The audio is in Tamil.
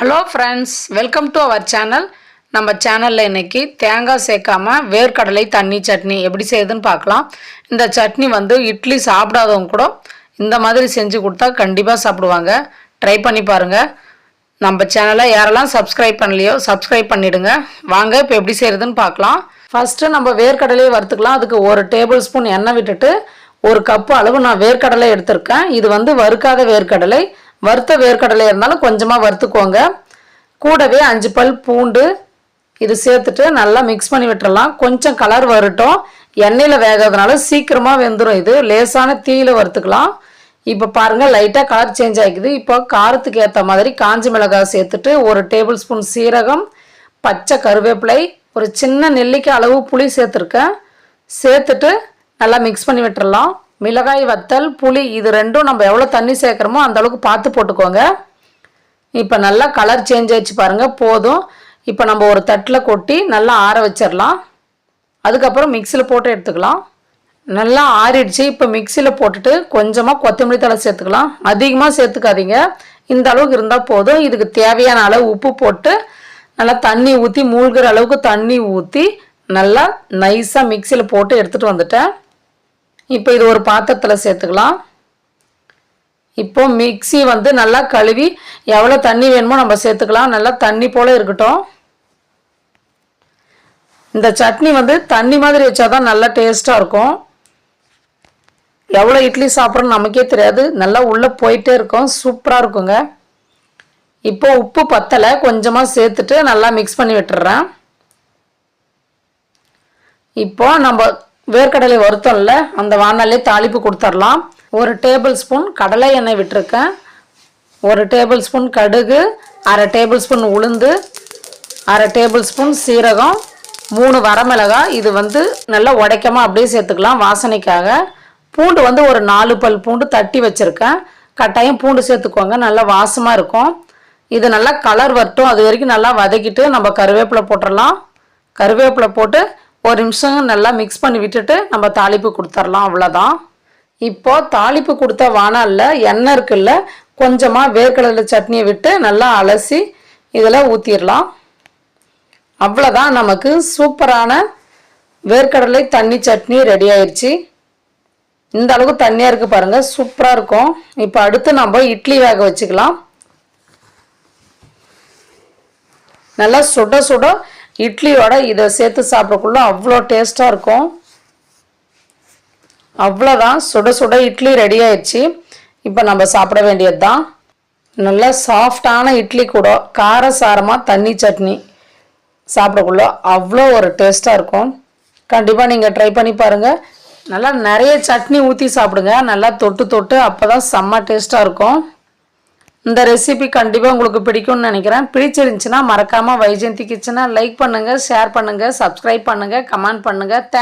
Hello friends welcome to our channel நம்ம சேனலில் இன்றைக்கி தேங்காய் சேர்க்காம வேர்க்கடலை தண்ணி சட்னி எப்படி செய்யுதுன்னு பார்க்கலாம். இந்த சட்னி வந்து இட்லி சாப்பிடாதவங்க கூட இந்த மாதிரி செஞ்சு கொடுத்தா கண்டிப்பாக சாப்பிடுவாங்க. ட்ரை பண்ணி பாருங்கள் நம்ம சேனலை யாரெல்லாம் சப்ஸ்கிரைப் பண்ணலையோ சப்ஸ்கிரைப் பண்ணிவிடுங்க வாங்க இப்போ எப்படி செய்கிறதுன்னு பார்க்கலாம். ஃபஸ்ட்டு நம்ம வேர்க்கடலையை வறுத்துக்கலாம். அதுக்கு ஒரு டேபிள் ஸ்பூன் எண்ணெய் விட்டுட்டு ஒரு கப்பு அளவு நான் வேர்க்கடலை எடுத்திருக்கேன். இது வந்து வறுக்காத வேர்க்கடலை. வறுத்த வேர்க்கடலை இருந்தாலும் கொஞ்சமாக வறுத்துக்கோங்க. கூடவே அஞ்சு பல் பூண்டு இது சேர்த்துட்டு நல்லா மிக்ஸ் பண்ணி விட்டுறலாம். கொஞ்சம் கலர் வரட்டும். எண்ணெயில் வேகிறதுனால சீக்கிரமாக வெந்துடும் இது. லேசான தீயில வறுத்துக்கலாம். இப்போ பாருங்கள் லைட்டாக கலர் சேஞ்ச் ஆகிக்குது இப்போ காரத்துக்கு ஏற்ற மாதிரி காஞ்சி மிளகாய் சேர்த்துட்டு ஒரு டேபிள் ஸ்பூன் சீரகம் பச்சை கருவேப்பிலை ஒரு சின்ன நெல்லிக்காய் அளவு புளி சேர்த்துருக்கேன். சேர்த்துட்டு நல்லா மிக்ஸ் பண்ணி விட்டுறலாம். மிளகாய் வத்தல் புளி இது ரெண்டும் நம்ம எவ்வளோ தண்ணி சேர்க்குறோமோ அந்தளவுக்கு பார்த்து போட்டுக்கோங்க. இப்போ நல்லா கலர் சேஞ்ச் ஆயிடுச்சு பாருங்கள் போதும். இப்போ நம்ம ஒரு தட்டில் கொட்டி நல்லா ஆற வச்சிடலாம். அதுக்கப்புறம் மிக்சியில் போட்டு எடுத்துக்கலாம். நல்லா ஆறிடுச்சு இப்போ மிக்சியில் போட்டுட்டு கொஞ்சமாக கொத்தமல்லி தழை சேர்த்துக்கலாம். அதிகமாக சேர்த்துக்காதீங்க. இந்த அளவுக்கு இருந்தால் போதும். இதுக்கு தேவையான அளவு உப்பு போட்டு நல்லா தண்ணி ஊற்றி மூழ்கிற அளவுக்கு தண்ணி ஊற்றி நல்லா நைஸாக மிக்சியில் போட்டு எடுத்துகிட்டு வந்துட்டேன். இப்போ இது ஒரு பாத்திரத்தில் சேர்த்துக்கலாம். இப்போ மிக்சி வந்து நல்லா கழுவி எவ்வளோ தண்ணி வேணுமோ நம்ம சேர்த்துக்கலாம். நல்லா தண்ணி போல் இருக்கட்டும். இந்த சட்னி வந்து தண்ணி மாதிரி வச்சாதான் நல்லா டேஸ்ட்டாக இருக்கும். எவ்வளோ இட்லி சாப்பிட்றோன்னு நமக்கே தெரியாது. நல்லா உள்ளே போயிட்டே இருக்கும். சூப்பராக இருக்குங்க. இப்போ உப்பு பத்தலை. கொஞ்சமாக சேர்த்துட்டு நல்லா மிக்ஸ் பண்ணி விட்டுறேன். இப்போ நம்ம வேர்க்கடலை வருத்தம்ல அந்த வானலே தாளிப்பு கொடுத்துடலாம் ஒரு டேபிள் ஸ்பூன் கடலை எண்ணெய் விட்டுருக்கேன். ஒரு டேபிள் ஸ்பூன் கடுகு அரை டேபிள் ஸ்பூன் உளுந்து அரை டேபிள் ஸ்பூன் சீரகம் மூணு வரமிளகாய். இது வந்து நல்லா உடைக்கமாக அப்படியே சேர்த்துக்கலாம் வாசனைக்காக. பூண்டு வந்து ஒரு நாலு பல் பூண்டு தட்டி வச்சுருக்கேன். கட்டாயம் பூண்டு சேர்த்துக்கோங்க நல்லா வாசமாக இருக்கும். இது நல்லா கலர் வரட்டும். அது வரைக்கும் நல்லா வதக்கிட்டு நம்ம கருவேப்பிலை போட்டுடலாம் கருவேப்பிலை போட்டு ஒரு நிமிஷம் நல்லா மிக்ஸ் பண்ணி விட்டுட்டு நம்ம தாளிப்பு கொடுத்துர்லாம் அவ்வளோதான் இப்போ தாளிப்பு கொடுத்த வானாலில் எண்ணெய் இருக்குல்ல கொஞ்சமாக வேர்க்கடலை சட்னியை விட்டு நல்லா அலசி இதில் ஊற்றிடலாம் அவ்வளோதான் நமக்கு சூப்பரான வேர்க்கடலை தண்ணி சட்னி ரெடி ஆயிடுச்சு இந்த அளவுக்கு தண்ணியாக இருக்குது பாருங்கள் சூப்பராக இருக்கும். இப்போ அடுத்து நம்ம இட்லி வேக வச்சுக்கலாம். நல்லா சுட சுட இட்லியோட இதை சேர்த்து சாப்பிடக்குள்ள அவ்வளோ டேஸ்ட்டாக இருக்கும். அவ்வளோதான் சுட சுட இட்லி ரெடி ஆயிடுச்சு. இப்போ நம்ம சாப்பிட வேண்டியது தான் நல்லா சாஃப்டான இட்லி கூட காரசாரமாக தண்ணி சட்னி சாப்பிடக்குள்ள அவ்வளோ ஒரு டேஸ்ட்டாக இருக்கும். கண்டிப்பாக நீங்கள் ட்ரை பண்ணி பாருங்கள் நல்லா நிறைய சட்னி ஊற்றி சாப்பிடுங்க. நல்லா தொட்டு தொட்டு அப்போ தான் செம்ம டேஸ்ட்டாக இருக்கும். இந்த ரெசிபி கண்டிப்பாக உங்களுக்கு பிடிக்கும்னு நினைக்கிறேன். பிடிச்சிருந்துச்சுன்னா மறக்காமல் வைஜெயந்தி கிச்சனை லைக் பண்ணுங்கள் ஷேர் பண்ணுங்கள் சப்ஸ்கிரைப் பண்ணுங்கள் கமெண்ட் பண்ணுங்கள் தே